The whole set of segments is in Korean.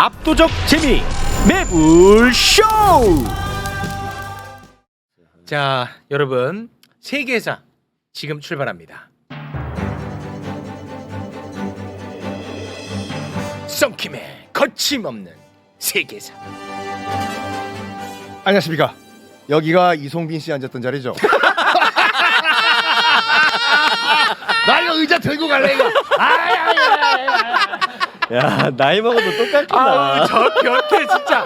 압도적 재미 매불쇼 자 여러분 세계사 지금 출발합니다 썬킴의 거침없는 세계사 안녕하십니까. 여기가 이송빈 씨 앉았던 자리죠. 나 이거 의자 들고 갈래 이거. 야 나이 먹어도 똑같구나. 아우 저 변태 진짜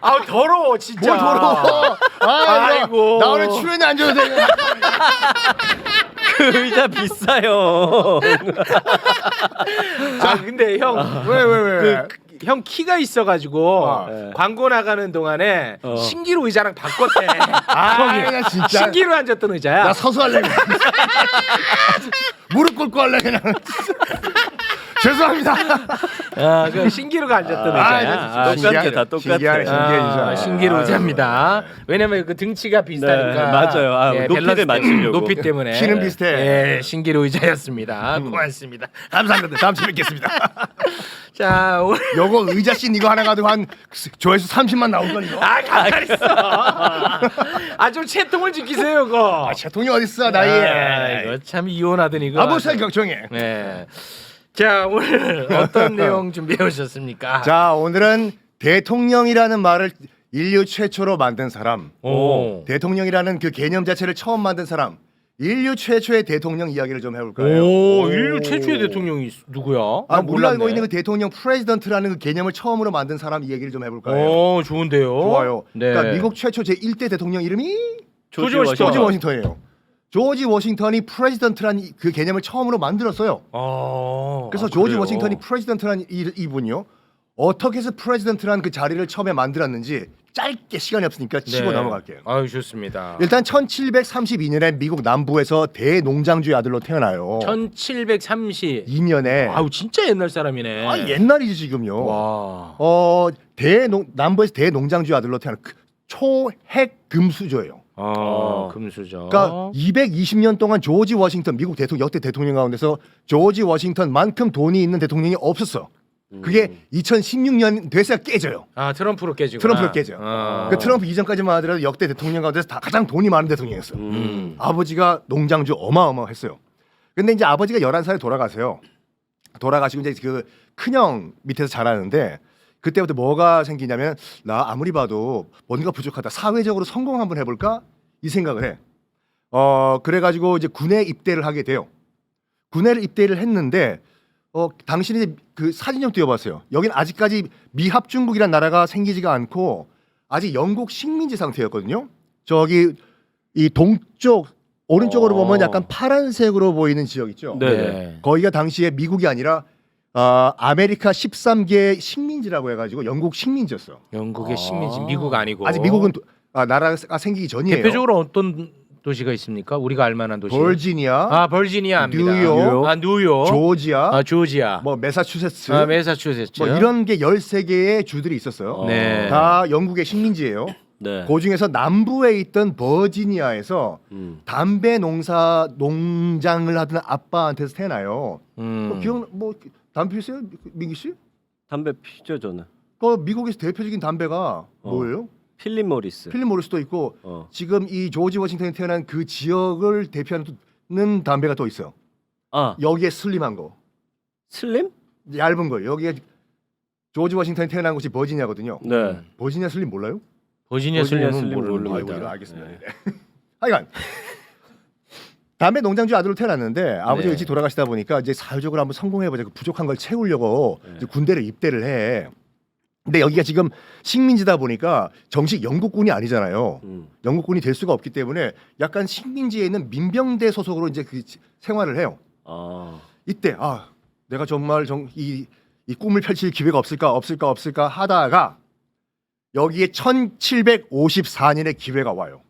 아우 더러워 진짜 뭘 더러워. 아, 아이고. 나 오늘 출연이 안 줘도 돼. 이거. 그 의자 비싸요. 아 근데 형왜왜 왜? 그, 그, 형 키가 있어가지고 아. 네. 광고 나가는 동안에 어. 신기루 의자랑 바꿨대. 아, 나 진짜. 신기루 앉았던 의자야. 나 서서 할래. 그냥. 무릎 꿇고 할래 그냥. 죄송합니다. 아, 그 신기루가 앉았던 아, 의자야. 나 아, 똑같아. 다 똑같아. 신기하네, 신기해, 진짜. 아, 신기루 아유, 의자입니다. 왜냐면 그 등치가 비슷하니까. 네, 맞아요. 아, 높이를 밸런스 맞추려고. 높이 때문에. 키는 비슷해. 예, 신기루 의자였습니다. 고맙습니다. 감사합니다. 다음 주에 뵙겠습니다. 자, 오늘 요거 의자 씬 이거 하나 가지고 한 조회수 30만 나올 건 이거. 아, 가만히 있어. 아, 좀 채통을 지키세요, 그거. 아, 채통이 어딨어 아, 나이에. 이거 참 이혼하더니 이거. 아버살 걱정해. 네. 자, 오늘 어떤 내용 준비해 오셨습니까? 자 오늘은 대통령이라는 말을 인류 최초로 만든 사람. 오. 대통령이라는 그 개념 자체를 처음 만든 사람. 인류 최초의 대통령 이야기를 좀 해볼까요? 오, 인류 최초의 대통령이 누구야? 아, 난 우리가 알고 몰랐네. 있는 그 대통령 프레지던트라는 그 개념을 처음으로 만든 사람 이야기를 좀 해볼까요? 오, 좋은데요. 좋아요. 네. 그러니까 미국 최초 제 1대 대통령 이름이 조지 워싱턴. 워싱턴. 조지 워싱턴이에요. 조지 워싱턴이 프레지던트라는 이- 그 개념을 처음으로 만들었어요. 아, 그래서 아, 조지 그래요? 워싱턴이 프레지던트라는 이, 이분이요. 어떻게 해서 프레지던트라는 그 자리를 처음에 만들었는지 짧게 시간이 없으니까 치고 네. 넘어갈게요. 아유, 좋습니다. 일단 1732년에 미국 남부에서 대농장주의 아들로 태어나요. 1730. 2년에 아우, 진짜 옛날 사람이네. 아, 옛날이지 지금요. 와. 어 대농 남부에서 대농장주의 아들로 태어난 그 초핵 금수저예요. 아, 어. 금수저. 그러니까 220년 동안 조지 워싱턴 미국 대통령 역대 대통령 가운데서 조지 워싱턴만큼 돈이 있는 대통령이 없었어. 그게 2016년 돼서야 깨져요. 아, 트럼프로 깨지고. 트럼프로 깨져. 아. 그 트럼프 이전까지만 하더라도 역대 대통령 가운데서 다 가장 돈이 많은 대통령이었어. 음. 아버지가 농장주 어마어마했어요. 근데 이제 아버지가 11살에 돌아가세요. 돌아가시고 이제 그 큰형 밑에서 자라는데 그때부터 뭐가 생기냐면 나 아무리 봐도 뭔가 부족하다. 사회적으로 성공 한번 해볼까? 이 생각을 해. 어 그래가지고 이제 군에 입대를 하게 돼요. 군에 입대를 했는데 어 당신이 그 사진 좀 띄워봤어요. 여기는 아직까지 미합중국이란 나라가 생기지가 않고 아직 영국 식민지 상태였거든요. 저기 이 동쪽 오른쪽으로 어. 보면 약간 파란색으로 보이는 지역 있죠. 네. 네. 거기가 당시에 미국이 아니라 아 아메리카 13개 식민지라고 해가지고 영국 식민지였어. 영국의 아. 식민지 미국 아니고. 아직 미국은 도- 아, 나라가 생기기 전이에요. 대표적으로 어떤 도시가 있습니까? 우리가 알만한 도시. 버지니아, 아 버지니아입니다. 뉴욕, 아 뉴욕, 조지아, 아 조지아, 뭐 메사추세츠, 아 메사추세츠. 뭐 이런 게 13개의 주들이 있었어요. 네. 다 영국의 식민지예요. 네. 그 중에서 남부에 있던 버지니아에서 음. 담배 농사 농장을 하던 아빠한테서 태어나요. 음. 뭐 기억 뭐 담배 피세요, 민기 씨? 담배 피죠 저는. 그 미국에서 대표적인 담배가 어. 뭐예요? 필립 모리스. 필립 모리스도 있고 어. 지금 이 조지 워싱턴이 태어난 그 지역을 대표하는 담배가 또 있어요. 아 여기에 슬림한 거, 슬림? 얇은 거. 여기에 조지 워싱턴이 태어난 곳이 버지니아거든요. 네. 버지니아 슬림 몰라요? 버지니아 버지니아 슬림은 슬림 모릅니다. 모릅니다. 아이고, 알겠습니다. 네. 하여간 담배 농장주 아들로 태어났는데 아버지 가 네. 일찍 돌아가시다 보니까 이제 사회적으로 한번 성공해보자. 그 부족한 걸 채우려고 네. 이제 군대를 입대를 해. 근데 여기가 지금 식민지다 보니까 정식 영국군이 아니잖아요. 음. 영국군이 될 수가 없기 때문에 약간 식민지에 있는 민병대 소속으로 이제 그 지- 생활을 해요. 아. 이때 아 내가 정말 정, 이, 이 꿈을 펼칠 기회가 없을까 없을까 없을까 하다가 여기에 1754년에 기회가 와요.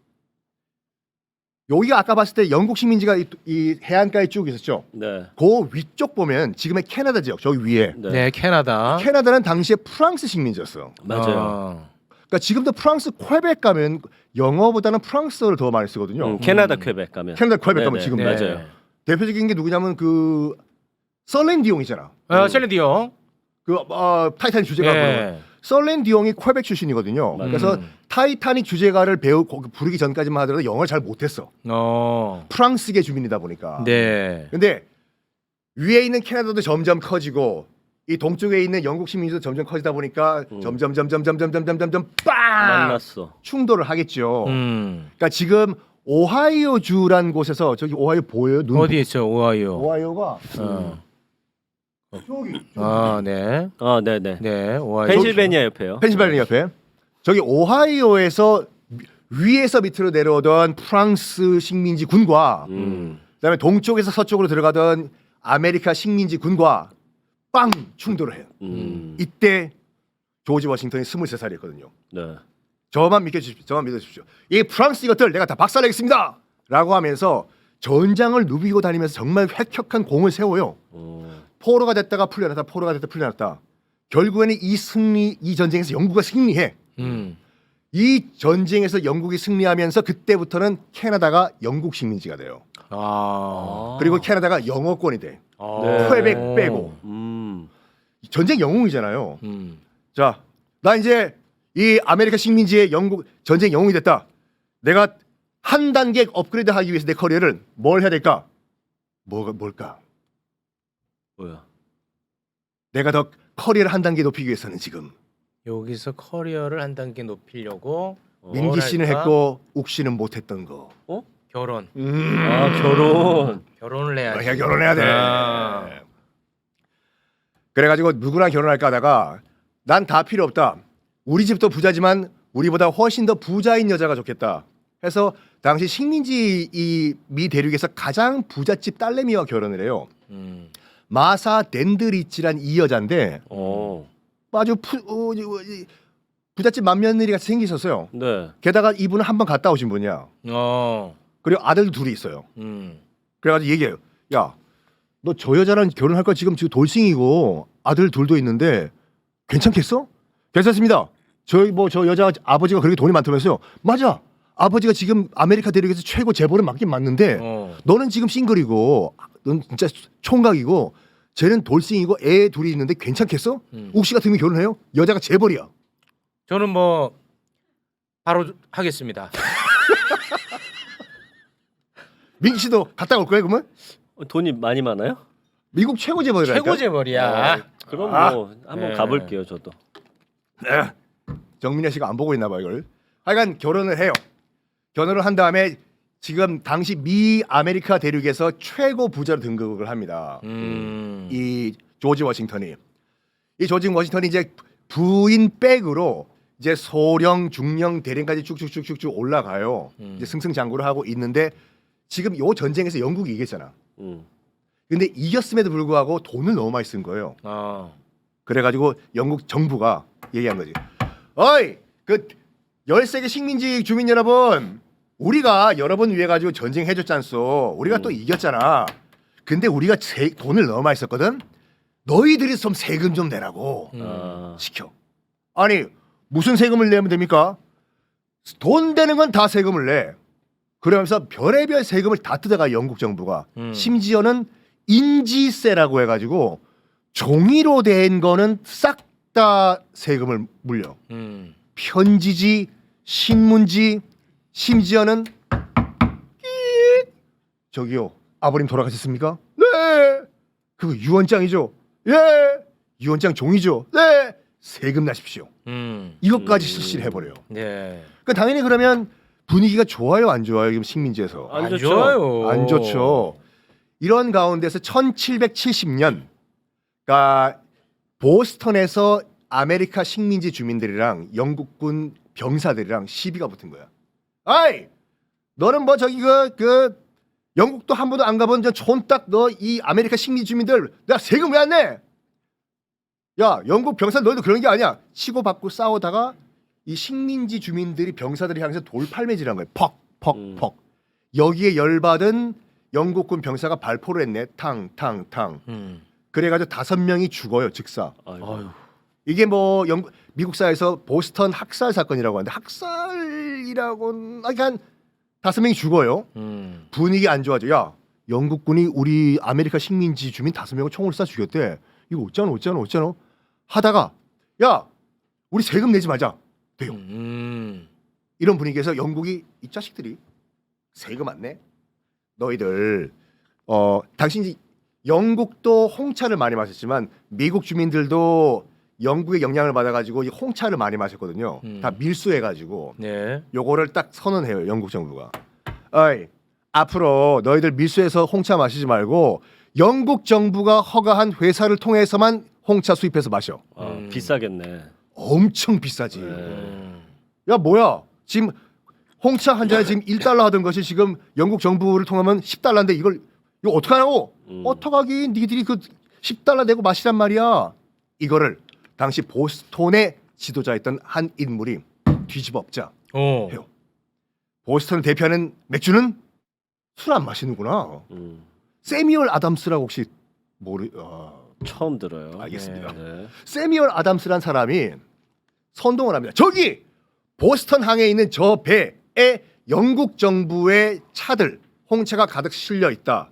여기가 아까 봤을 때 영국 식민지가 이, 이 해안가에 쭉 있었죠. 네. 그 위쪽 보면 지금의 캐나다 지역 저기 위에 네. 네, 캐나다. 캐나다는 당시에 프랑스 식민지였어. 맞아요. 아. 그러니까 지금도 프랑스 퀘벡 가면 영어보다는 프랑스어를 더 많이 쓰거든요. 음, 캐나다 퀘벡 가면. 캐나다 퀘벡 가면 네네. 지금 네. 맞아요. 대표적인 게 누구냐면 그 설렌 디옹이잖아. 아, 셀렌디옹. 그 어, 타이타닉 주제가 예. 썰렌 디옹이 퀘벡 출신이거든요. 맞아요. 그래서 음. 타이타닉 주제가를 배우 고- 부르기 전까지만 하더라도 영어를 잘 못했어. 어. 프랑스계 주민이다 보니까. 네. 근데 위에 있는 캐나다도 점점 커지고 이 동쪽에 있는 영국 시민도 점점 커지다 보니까 음. 점점 점점 점점 점점 점점 빵 만났어. 충돌을 하겠죠. 음. 그러니까 지금 오하이오 주란 곳에서 저기 오하이오 보여요? 눈 어디 있죠? 오하이오. 오하이오가 어. 저기 아, 네. 아, 네, 네. 네. 오하이오. 펜실베니아 옆에요. 펜실베니아 옆에 저기 오하이오에서 위- 위에서 밑으로 내려오던 프랑스 식민지 군과 음. 그다음에 동쪽에서 서쪽으로 들어가던 아메리카 식민지 군과 빵 충돌을 해요. 음. 이때 조지 워싱턴이 23살이었거든요. 네. 저만 믿겨주십시오. 저만 믿어주십시오. 이 프랑스 이것들 내가 다 박살내겠습니다. 라고 하면서 전장을 누비고 다니면서 정말 획혁한 공을 세워요. 어. 포로가 됐다가 풀려났다. 포로가 됐다 풀려났다. 결국에는 이 승리 이 전쟁에서 영국가 승리해. 음. 이 전쟁에서 영국이 승리하면서 그때부터는 캐나다가 영국 식민지가 돼요. 아. 그리고 캐나다가 영어권이 돼. 네. 퀘벡 빼고. 음. 전쟁 영웅이잖아요. 음. 자, 나 이제 이 아메리카 식민지의 영국 전쟁 영웅이 됐다. 내가 한 단계 업그레이드 하기 위해서 내 커리어를 뭘 해야 될까? 뭐가 뭘까? 뭐야? 내가 더 커리어를 한 단계 높이기 위해서는 지금 여기서 커리어를 한 단계 높이려고 어. 민기 씨는? 했고 욱 씨는 못했던 거. 결혼. 음. 아, 결혼. 결혼을 해야지. 야, 결혼해야 돼. 아. 그래가지고 누구랑 결혼할까 하다가 난 다 필요 없다. 우리 집도 부자지만 우리보다 훨씬 더 부자인 여자가 좋겠다. 해서 당시 식민지 이 미 대륙에서 가장 부잣집 딸내미와 결혼을 해요. 음. 마사 덴드리치란 이 여자인데 어. 아주 푸, 어, 이- 이- 부잣집 맏며느리 같이 생기셨어요. 네. 게다가 이분은 한 번 갔다 오신 분이야. 어. 그리고 아들도 둘이 있어요. 음. 그래가지고 얘기해요. 야, 너 저 여자랑 결혼할 거 지금 지금 돌싱이고 아들 둘도 있는데 괜찮겠어? 괜찮습니다. 저희 뭐 저 여자 아버지가 그렇게 돈이 많다면서요? 맞아. 아버지가 지금 아메리카 대륙에서 최고 재벌은 맞긴 맞는데 어. 너는 지금 싱글이고 넌 진짜 총각이고 쟤는 돌싱이고 애 둘이 있는데 괜찮겠어? 음. 욱씨 같은 경우 결혼해요? 여자가 재벌이야. 저는 뭐 바로 하겠습니다. 민기 씨도 갔다 올 거예요 그러면? 어, 돈이 많이 많아요? 미국 최고 재벌이라니까. 최고 재벌이야. 어, 그럼 아. 뭐 한번 네. 가볼게요, 저도. 네. 정민아 씨가 안 보고 있나 봐 이걸. 하여간 결혼을 해요. 결혼을 한 다음에 지금 당시 미 아메리카 대륙에서 최고 부자로 등극을 합니다. 음. 이 조지 워싱턴이 이 조지 워싱턴이 이제 부인 백으로 이제 소령, 중령, 대령까지 쭉쭉쭉쭉쭉 올라가요. 음. 이제 승승장구를 하고 있는데 지금 요 전쟁에서 영국이 이겼잖아. 음. 근데 이겼음에도 불구하고 돈을 너무 많이 쓴 거예요. 어. 그래가지고 영국 정부가 얘기한 거지. 어이 그 13개 식민지 주민 여러분 우리가 여러 번 위해 가지고 전쟁해 줬잖소. 우리가 또 이겼잖아. 근데 우리가 세, 돈을 너무 많이 썼거든. 너희들이 좀 세금 좀 내라고 음. 아. 시켜. 아니 무슨 세금을 내면 됩니까? 돈 되는 건 다 세금을 내. 그러면서 별의별 세금을 다 뜯어가 영국 정부가. 음. 심지어는 인지세라고 해가지고 종이로 된 거는 싹 다 세금을 물려. 음. 편지지, 신문지, 심지어는. 저기요 아버님 돌아가셨습니까? 네. 그거 유언장이죠. 예. 유언장 종이죠. 네. 세금 나십시오. 음. 이것까지 음. 실시를 해버려요. 네. 그 당연히 그러면 분위기가 좋아요, 안 좋아요? 지금 식민지에서 안안 좋죠. 좋아요. 안 좋죠. 이런 가운데서 1770년, 그러니까 보스턴에서 아메리카 식민지 주민들이랑 영국군 병사들이랑 시비가 붙은 거야. 아이, 너는 뭐 저기 그, 그 영국도 한 번도 안 가본 저 촌딱 너 이 아메리카 식민지 주민들 내가 세금 왜 안 내? 야, 영국 병사 너희도 그런 게 아니야. 치고 받고 싸우다가 이 식민지 주민들이 병사들이 향해서 돌팔매질한 거예요. 퍽, 퍽, 음. 퍽. 여기에 열받은 영국군 병사가 발포를 했네. 탕, 탕, 탕. 음. 그래가지고 다섯 명이 죽어요. 즉사. 아이고. 아유. 이게 뭐 영, 미국사에서 보스턴 학살 사건이라고 하는데 학살 이라고 하여간 다섯 명이 죽어요. 음. 분위기 안 좋아져. 야, 영국군이 우리 아메리카 식민지 주민 다섯 명을 총을 쏴 죽였대. 이거 어쩌노 어쩌노 어쩌노. 하다가 야 우리 세금 내지 말자 돼요. 음. 이런 분위기에서 영국이 이 자식들이 세금 안 내? 너희들 어 당신이 영국도 홍차를 많이 마셨지만 미국 주민들도 영국의 영향을 받아가지고 이 홍차를 많이 마셨거든요. 음. 다 밀수해가지고 네. 요거를 딱 선언해요 영국 정부가. 어이 앞으로 너희들 밀수해서 홍차 마시지 말고 영국 정부가 허가한 회사를 통해서만 홍차 수입해서 마셔. 아, 음. 비싸겠네. 엄청 비싸지. 네. 음. 야 뭐야 지금 홍차 한 잔에 지금 1달러 하던 것이 지금 영국 정부를 통하면 10달러인데 이걸 이거 어떡하냐고 음. 어떡하긴 니들이 그 10달러 내고 마시란 말이야 이거를 당시 보스톤의 지도자였던 한 인물이 뒤집어 엎자 어. 해요. 보스턴을 대표하는 맥주는 술 안 마시는구나 음. 세미얼 아담스라고 혹시 모르 아, 처음 들어요. 알겠습니다. 네. 세미얼 아담스란 사람이 선동을 합니다. 저기 보스턴 항에 있는 저 배에 영국 정부의 차들 홍채가 가득 실려 있다.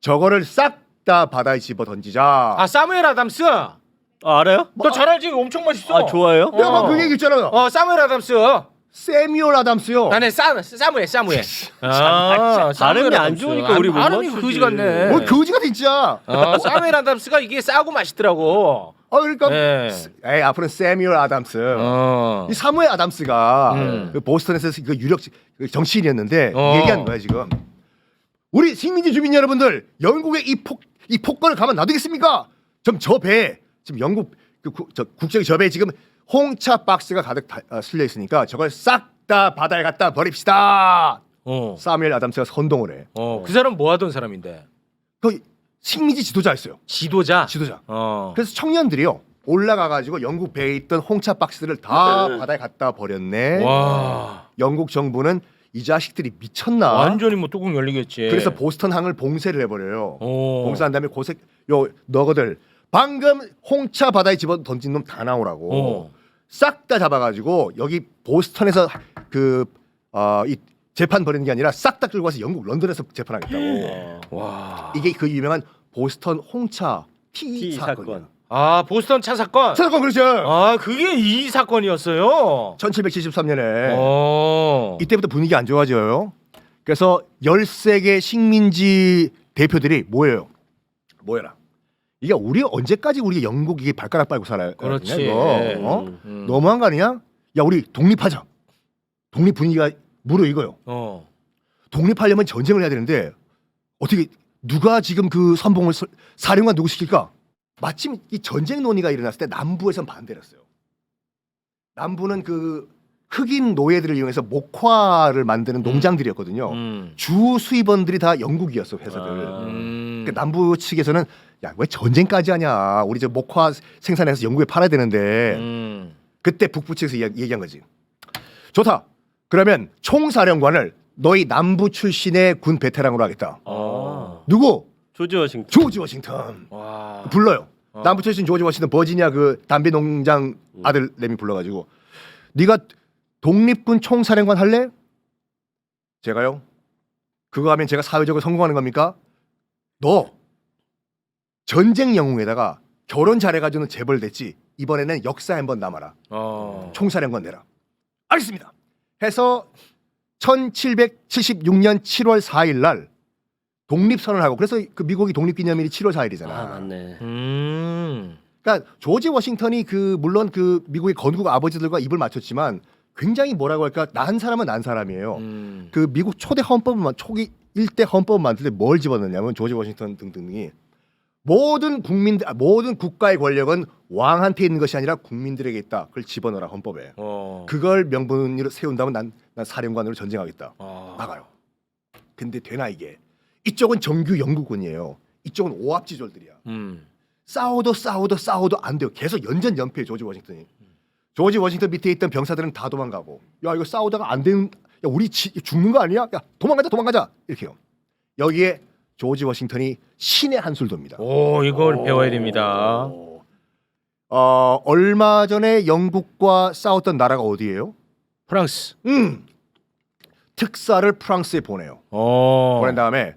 저거를 싹 다 바다에 집어 던지자. 아 사무엘 아담스. 아, 알아요? 너 잘 알지? 엄청 멋있어. 아 좋아요? 어. 내가 막 그 얘기 있잖아요. 어 사무엘 아담스. 세미얼 아담스요. 나는 사 사무엘 사무엘. 아, 발음이 안 좋으니까 우리 못 발음이 맞추지. 그지 같네. 뭐 거지가 진짜. 어, 사무엘 아담스가 이게 싸고 맛있더라고. 어 그러니까 네. 에이 앞으로는 세미얼 아담스. 어. 이 사무엘 아담스가 음. 그 보스턴에서 그 유력 그 정치인이었는데 어. 얘기한 거야 지금. 우리 식민지 주민 여러분들, 영국의 이 폭 이 폭거를 가만 놔두겠습니까? 좀 저 배에 지금 영국 그 구, 저 국적이 저 배에 지금 홍차 박스가 가득 다, 어, 실려 있으니까 저걸 싹 다 바다에 갖다 버립시다. 어. 사무엘 아담스가 선동을 해. 어. 그 사람 뭐 하던 사람인데? 그 식민지 지도자였어요. 지도자. 지도자. 어. 그래서 청년들이요 올라가 가지고 영국 배에 있던 홍차 박스를 다 바다에 갖다 버렸네. 와. 영국 정부는 이 자식들이 미쳤나? 완전히 뭐 뚜껑 열리겠지. 그래서 보스턴 항을 봉쇄를 해버려요. 어. 봉쇄한 다음에 고색 요 너거들 방금 홍차 바다에 집어 던진 놈 다 나오라고 어. 싹 다 잡아가지고 여기 보스턴에서 그 어 이 재판 벌이는 게 아니라 싹 다 끌고 와서 영국 런던에서 재판하겠다고. 어. 와. 이게 그 유명한 보스턴 홍차 티, 티 사건. 사건. 아 보스턴 차 사건. 사건 그렇죠. 아 그게 이 사건이었어요. 1773년에 어. 이때부터 분위기 안 좋아져요. 그래서 13개 식민지 대표들이 모여요. 모여라. 이게 우리 언제까지 우리 영국 이게 발가락 빨고 살아요? 그렇지. 이거? 어? 음. 음. 너무한 거 아니냐? 야 우리 독립하자. 독립 분위기가 무르익어요. 어. 독립하려면 전쟁을 해야 되는데 어떻게 누가 지금 그 선봉을 설- 사령관 누구 시킬까? 마침 이 전쟁 논의가 일어났을 때 남부에선 반대를 했어요. 남부는 그 흑인 노예들을 이용해서 목화를 만드는 농장들이었거든요. 음. 주 수입원들이 다 영국이었어 회사들. 아. 음. 그 남부 측에서는 야 왜 전쟁까지 하냐? 우리 저 목화 생산해서 영국에 팔아야 되는데 음. 그때 북부 측에서 이야- 얘기한 거지. 좋다. 그러면 총사령관을 너희 남부 출신의 군 베테랑으로 하겠다. 어. 누구? 조지 워싱턴. 조지 워싱턴. 와. 불러요. 어. 남부 출신 조지 워싱턴 버지니아 그 담배 농장 아들 램이 불러가지고 네가 독립군 총사령관 할래? 제가요? 그거 하면 제가 사회적으로 성공하는 겁니까? 너 전쟁 영웅에다가 결혼 잘해가지고는 재벌 됐지 이번에는 역사 한번 남아라. 어. 총사령관 내라. 알겠습니다. 해서 1776년 7월 4일 날 독립선언하고 그래서 그 미국이 독립기념일이 7월 4일이잖아. 아 맞네. 음. 그러니까 조지 워싱턴이 그 물론 그 미국의 건국 아버지들과 입을 맞췄지만 굉장히 뭐라고 할까 난 사람은 난 사람이에요. 음. 그 미국 초대 헌법만 초기 일대 헌법 만들 때 뭘 집어넣냐면 조지 워싱턴 등등이 모든 국민들 아, 모든 국가의 권력은 왕한테 있는 것이 아니라 국민들에게 있다. 그걸 집어넣어라 헌법에. 어. 그걸 명분으로 세운다면 난, 난 사령관으로 전쟁하겠다. 어. 나가요. 근데 되나 이게? 이쪽은 정규 영국군이에요. 이쪽은 오합지졸들이야. 음. 싸워도 싸워도 싸워도 안 돼요. 계속 연전 연패 조지 워싱턴이. 조지 워싱턴 밑에 있던 병사들은 다 도망가고 야 이거 싸우다가 안 되는 야 우리 지, 죽는 거 아니야? 야 도망가자 도망가자 이렇게요. 여기에 조지 워싱턴이 신의 한술 돕니다. 오 이걸 오. 배워야 됩니다. 어 얼마 전에 영국과 싸웠던 나라가 어디예요? 프랑스. 음 특사를 프랑스에 보내요. 어. 보낸 다음에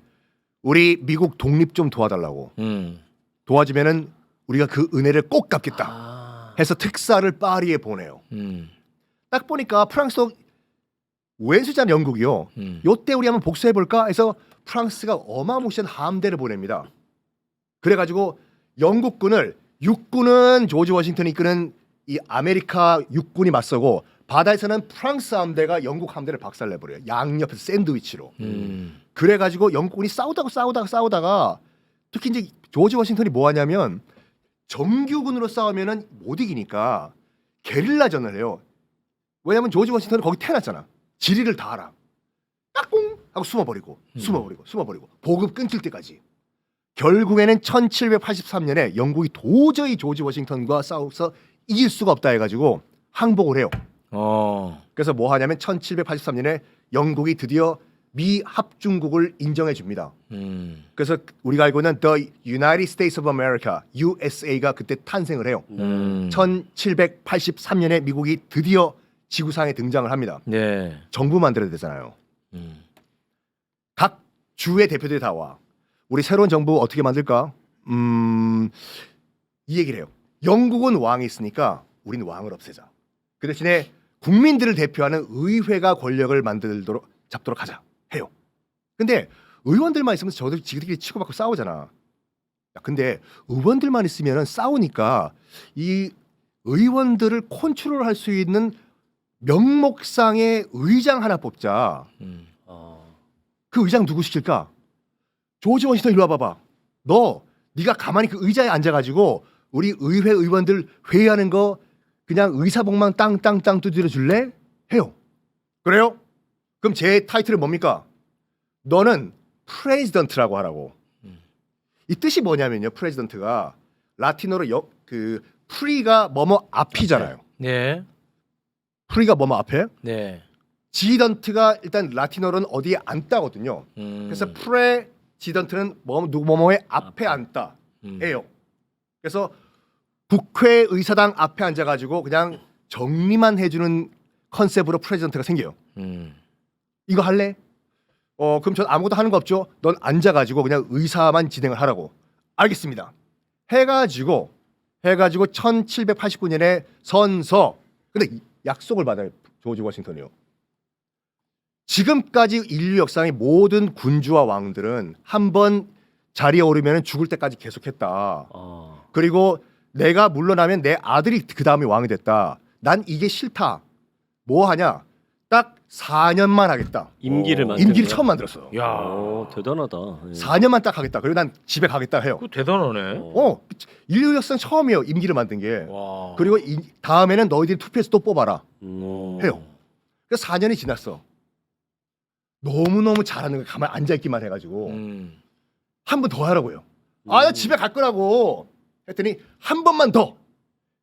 우리 미국 독립 좀 도와달라고 음. 도와주면은 우리가 그 은혜를 꼭 갚겠다. 아. 해서 특사를 파리에 보내요. 음. 딱 보니까 프랑스도 왼수잖아 영국이요. 음. 요때 우리 한번 복수해 볼까 해서 프랑스가 어마무시한 함대를 보냅니다. 그래 가지고 영국군을 육군은 조지 워싱턴이 이끄는 이 아메리카 육군이 맞서고 바다에서는 프랑스 함대가 영국 함대를 박살내 버려요. 양옆에서 샌드위치로. 음. 그래 가지고 영국군이 싸우다가 싸우다가 싸우다가 특히 이제 조지 워싱턴이 뭐 하냐면 정규군으로 싸우면은 못 이기니까 게릴라전을 해요. 왜냐면 조지 워싱턴은 거기 태어났잖아. 지리를 다 알아. 까꿍 하고 숨어버리고 음. 숨어버리고 숨어버리고 보급 끊길 때까지. 결국에는 1783년에 영국이 도저히 조지 워싱턴과 싸워서 이길 수가 없다 해가지고 항복을 해요. 어. 그래서 뭐 하냐면 1783년에 영국이 드디어 미 합중국을 인정해 줍니다. 음. 그래서 우리가 알고 있는 The United States of America USA가 그때 탄생을 해요. 음. 1783년에 미국이 드디어 지구상에 등장을 합니다. 네. 정부 만들어야 되잖아요. 음. 각 주의 대표들이 다 와. 우리 새로운 정부 어떻게 만들까? 음, 이 얘기를 해요. 영국은 왕이 있으니까 우리는 왕을 없애자. 그 대신에 국민들을 대표하는 의회가 권력을 만들도록 잡도록 하자 해요. 근데 의원들만 있으면 저들 지들끼리 치고받고 싸우잖아. 야, 근데 의원들만 있으면 싸우니까 이 의원들을 컨트롤할 수 있는 명목상의 의장 하나 뽑자. 음. 아, 그 의장 누구 시킬까? 조지 워싱턴 이리 와봐봐. 너 네가 가만히 그 의자에 앉아가지고 우리 의회 의원들 회의하는 거 그냥 의사복만 땅땅땅 두드려 줄래? 해요. 그래요? 그럼 제 타이틀은 뭡니까? 너는 프레지던트라고 하라고. 음. 이 뜻이 뭐냐면요. 프레지던트가 라틴어로 역, 그 프리가 뭐뭐 앞이잖아요. 네. 프리가 뭐뭐 앞에? 네. 지던트가 일단 라틴어로는 어디에 앉다거든요. 음. 그래서 프레 지던트는 뭐 누구 뭐뭐의 앞에 앉다 음. 해요. 그래서 국회 의사당 앞에 앉아가지고 그냥 정리만 해주는 컨셉으로 프레지던트가 생겨요. 음. 이거 할래? 어 그럼 전 아무것도 하는 거 없죠. 넌 앉아가지고 그냥 의사만 진행을 하라고. 알겠습니다. 해가지고 해가지고 1789년에 선서. 근데 이- 약속을 받아요. 조지 워싱턴이요. 지금까지 인류 역사의 모든 군주와 왕들은 한 번 자리에 오르면 죽을 때까지 계속했다. 아, 그리고 내가 물러나면 내 아들이 그 다음에 왕이 됐다. 난 이게 싫다. 뭐 하냐? 딱 4년만 하겠다. 임기를 어, 만든 임기를? 처음 만들었어. 야. 오, 대단하다. 예. 4년만 딱 하겠다. 그리고 난 집에 가겠다 해요. 그 대단하네. 어, 인류 역사상 처음이에요. 임기를 만든 게. 와. 그리고 이, 다음에는 너희들이 투표해서 또 뽑아라. 음. 해요. 그래서 4년이 지났어. 너무너무 잘하는 거야. 가만히 앉아 있기만 해 가지고. 음. 한 번 더 하라고요. 아, 나 음. 집에 갈 거라고. 했더니 한 번만 더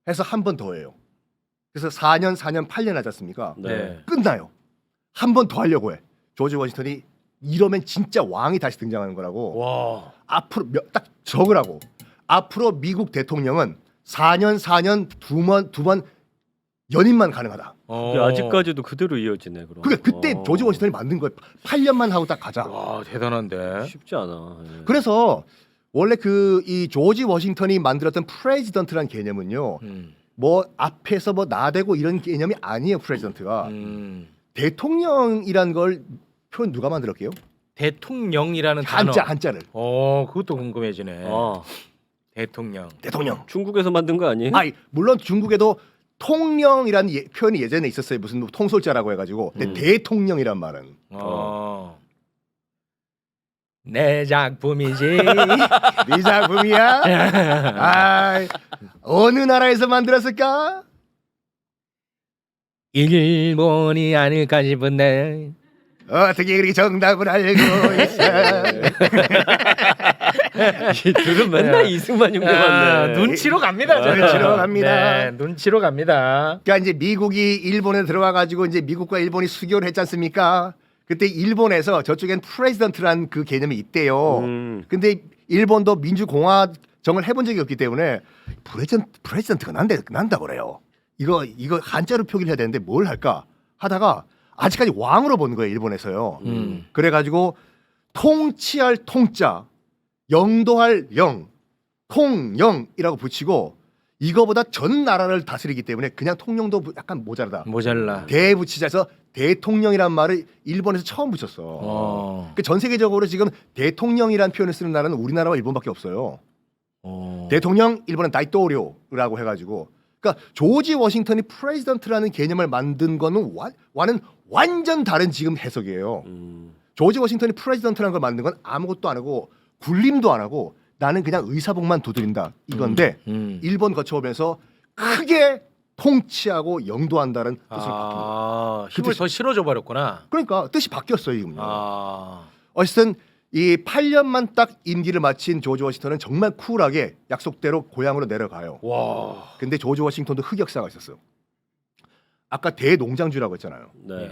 해서 한 번 더 해요. 그래서 4년, 4년, 8년 하지 않습니까? 네. 네. 끝나요. 한 번 더 하려고 해. 조지 워싱턴이 이러면 진짜 왕이 다시 등장하는 거라고. 와. 앞으로 몇, 딱 적으라고. 앞으로 미국 대통령은 4년, 4년 두 번, 두 번 연임만 가능하다. 어. 근데 아직까지도 그대로 이어지네 그럼. 그게 그때 어. 조지 워싱턴이 만든 거예요. 8년만 하고 딱 가자. 와 대단한데. 쉽지 않아. 예. 그래서 원래 그 이 조지 워싱턴이 만들었던 프레지던트라는 개념은요. 음. 뭐 앞에서 뭐 나대고 이런 개념이 아니에요. 프레지던트가 음. 대통령이란 걸 표현 누가 만들었게요? 대통령이라는 단어. 한자 한자를 어, 그것도 궁금해지네. 아, 대통령. 대통령. 중국에서 만든 거 아니에요? 아니 물론 중국에도 통령이라는 예, 표현이 예전에 있었어요. 무슨 뭐 통솔자라고 해가지고 근데 음. 대통령이란 말은 어. 내 작품이지. 네 작품이야. 아 어느 나라에서 만들었을까? 일본이 아닐까 싶은데. 어떻게 그렇게 정답을 알고 있어? 이 둘은 맨날 이승만 흉내 아, 맞네. 눈치로 갑니다. 저는. 눈치로 갑니다. 네, 눈치로 갑니다. 그러니까 이제 미국이 일본에 들어와 가지고 이제 미국과 일본이 수교를 했지 않습니까? 그때 일본에서 저쪽엔 프레지던트라는 그 개념이 있대요. 음. 근데 일본도 민주공화정을 해본 적이 없기 때문에 프레지던 프레지던트가 난다 난다 그래요. 이거 이거 한자로 표기를 해야 되는데 뭘 할까 하다가 아직까지 왕으로 보는 거예요 일본에서요. 음. 그래가지고 통치할 통자, 영도할 영, 통영이라고 붙이고 이거보다 전 나라를 다스리기 때문에 그냥 통령도 약간 모자라다. 모자라. 대붙이자서 대통령이란 말을 일본에서 처음 붙였어. 어. 그전 세계적으로 지금 대통령이란 표현을 쓰는 나라는 우리나라와 일본밖에 없어요. 어. 대통령 일본은 다이토리오라고 해가지고 그러니까 조지 워싱턴이 프레지던트라는 개념을 만든 거는 와, 와는 완전 다른 지금 해석이에요. 음. 조지 워싱턴이 프레지던트라는 걸 만든 건 아무것도 안 하고 군림도 안 하고 나는 그냥 의사복만 두드린다 이건데 음. 일본 거쳐오면서 크게 통치하고 영도한다는 뜻을 바꾼. 아, 그 힘을 뜻이- 더 실어줘 버렸구나. 그러니까 뜻이 바뀌었어요 지금요. 아. 어쨌든 이 8년만 딱 임기를 마친 조지 워싱턴은 정말 쿨하게 약속대로 고향으로 내려가요. 와. 근데 조지 워싱턴도 흑역사가 있었어요. 아까 대농장주라고 했잖아요. 네.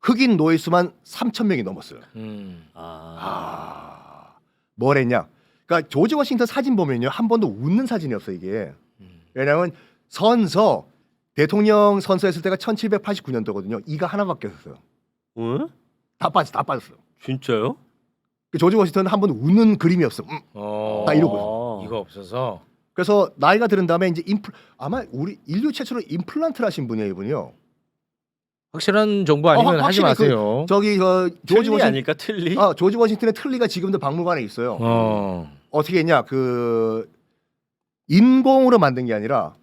흑인 노예 수만 3천 명이 넘었어요. 음. 아. 아, 뭘 했냐? 그러니까 조지 워싱턴 사진 보면요 한 번도 웃는 사진이 없어 이게. 음. 왜냐하면 선서 대통령 선서했을 때가 1789년도거든요. 이가 하나밖에 없어요. 응? 다 빠졌어, 다 빠졌어. 진짜요? 그 조지 워싱턴은 한 번도 웃는 그림이 없어. 음. 어. 나 이러고 이거 없어서. 그래서 나이가 들은 다음에 이제 임플 아마 우리 인류 최초로 임플란트를 하신 분이에요 이분이요. 확실한 정보 아니면 어, 하지 확실히 그- 마세요. 저기 저 조지 틀리 워싱턴 아닐까 틀리? 아 조지 워싱턴의 틀니가 지금도 박물관에 있어요. 어. 어떻게 했냐 그 인공으로 만든 게 아니라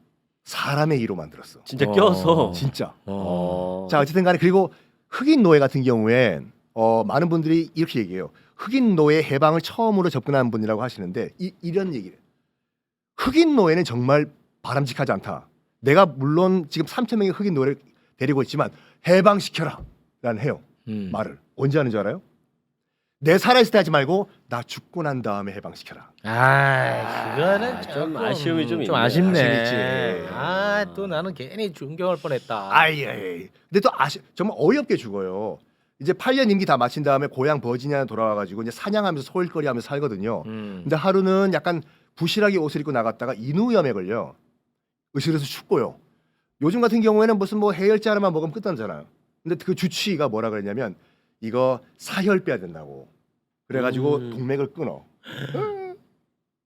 사람의 이로 만들었어. 진짜 어. 껴서. 진짜. 어. 자 어쨌든 간에 그리고 흑인 노예 같은 경우에 어, 많은 분들이 이렇게 얘기해요. 흑인 노예 해방을 처음으로 접근한 분이라고 하시는데 이, 이런 얘기를 흑인 노예는 정말 바람직하지 않다. 내가 물론 지금 3천 명의 흑인 노예를 데리고 있지만 해방시켜라라는 해요. 음. 말을 언제 하는 줄 알아요? 내 살아있을 때 하지 말고 나 죽고 난 다음에 해방시켜라. 아, 그거는 아, 좀 조금 아쉬움이 좀좀 있네. 아쉽네. 아쉽지. 아, 또 나는 괜히 존경할 뻔했다. 아예. 근데 또 아시 정말 어이없게 죽어요. 이제 8년 임기 다 마친 다음에 고향 버지니아 돌아와 가지고 이제 사냥하면서 소일거리 하면서 살거든요. 음. 근데 하루는 약간 부실하게 옷을 입고 나갔다가 인후염에 걸려. 의실에서 죽고요. 요즘 같은 경우에는 무슨 뭐 해열제 하나만 먹으면 끝나잖아요. 근데 그 주치의가 뭐라 그랬냐면 이거 사혈 빼야 된다고. 그래 가지고 음. 동맥을 끊어.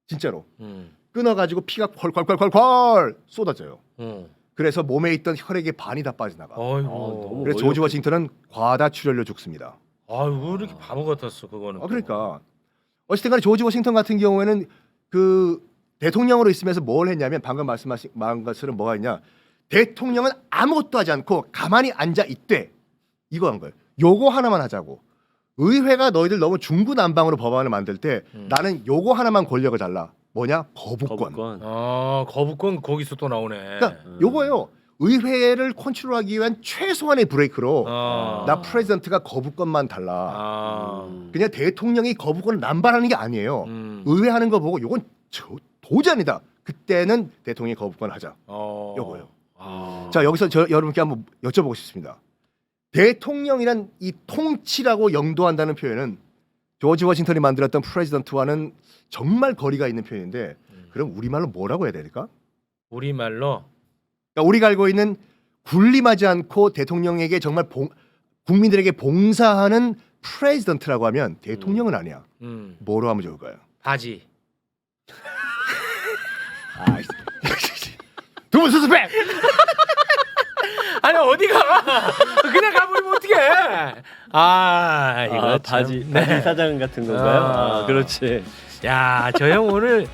진짜로 음. 끊어 가지고 피가 콸콸콸콸콸 쏟아져요. 음. 그래서 몸에 있던 혈액의 반이 다 빠져나가. 어이구. 아, 너무 그래서 어이없게- 조지 워싱턴은 과다 출혈로 죽습니다. 아이고 왜 이렇게 바보 같았어 그거는. 아, 그러니까 어쨌든 간에 조지 워싱턴 같은 경우에는 그 대통령으로 있으면서 뭘 했냐면 방금 말씀하신 말한 것처럼 뭐가 있냐 대통령은 아무것도 하지 않고 가만히 앉아 있대 이거 한 거예요. 요거 하나만 하자고. 의회가 너희들 너무 중구난방으로 법안을 만들 때 음. 나는 요거 하나만 권력을 달라. 뭐냐 거부권. 거부권. 아 거부권 거기서 또 나오네. 그러니까 요거예요. 의회를 컨트롤하기 위한 최소한의 브레이크로 아. 나 프레지던트가 거부권만 달라. 아. 음. 그냥 대통령이 거부권을 남발하는 게 아니에요. 음. 의회 하는 거 보고 요건 저, 아니다. 그때는 대통령이 거부권 하자. 어. 요거요. 아. 자 여기서 저 여러분께 한번 여쭤보고 싶습니다. 대통령이란 이 통치라고 영도한다는 표현은 조지 워싱턴이 만들었던 프레지던트와는 정말 거리가 있는 표현인데 음. 그럼 우리말로 뭐라고 해야 될까? 우리 말로 그러니까 우리가 알고 있는 군림하지 않고 대통령에게 정말 봉, 국민들에게 봉사하는 프레지던트라고 하면 대통령은 아니야. 음. 뭐로 하면 좋을까요? 바지. 아, 두분 수습해. 아니 어디가? 그냥 가버리면 어떡해? 아 이거 아, 참. 바지 네. 바지 사장 같은 건가요? 아. 아, 그렇지. 야, 저 형 오늘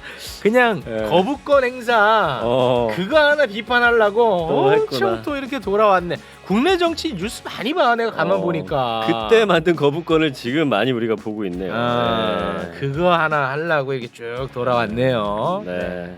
그냥 예. 거부권 행사 어. 그거 하나 비판하려고 또 엄청 했구나. 또 이렇게 돌아왔네. 국내 정치 뉴스 많이 봐 내가 가만 어, 보니까. 그때 만든 거부권을 지금 많이 우리가 보고 있네요. 아, 네. 그거 하나 하려고 이렇게 쭉 돌아왔네요. 네.